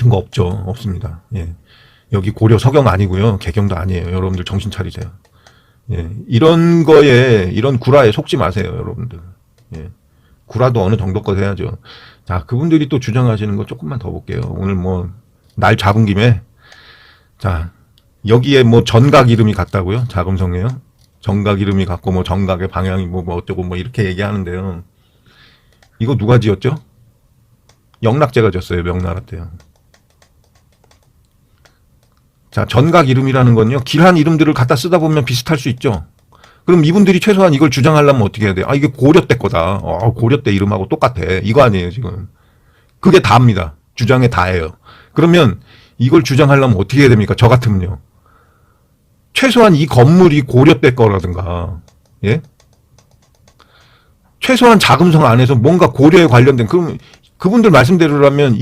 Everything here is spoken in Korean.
이런 거 없죠. 없습니다. 예. 여기 고려 서경 아니고요. 개경도 아니에요. 여러분들 정신 차리세요. 예. 이런 거에 이런 구라에 속지 마세요, 여러분들. 예. 구라도 어느 정도 것 해야죠. 자, 그분들이 또 주장하시는 거 조금만 더 볼게요. 오늘 뭐 날 잡은 김에 자, 여기에 뭐 전각 이름이 같다고요? 자금성이에요? 정각 이름이 같고 뭐 정각의 방향이 뭐, 뭐 어쩌고 뭐 이렇게 얘기하는데요. 이거 누가 지었죠? 영락제가 졌어요. 명나라 때요. 자, 전각 이름이라는 건요. 길한 이름들을 갖다 쓰다 보면 비슷할 수 있죠. 그럼 이분들이 최소한 이걸 주장하려면 어떻게 해야 돼요? 아, 이게 고려 때 거다. 어, 고려 때 이름하고 똑같아. 이거 아니에요, 지금. 그게 다입니다. 주장에 다예요. 그러면 이걸 주장하려면 어떻게 해야 됩니까? 저 같으면요. 최소한 이 건물이 고려 때 거라든가, 예? 최소한 자금성 안에서 뭔가 고려에 관련된, 그럼 그분들 말씀대로라면 이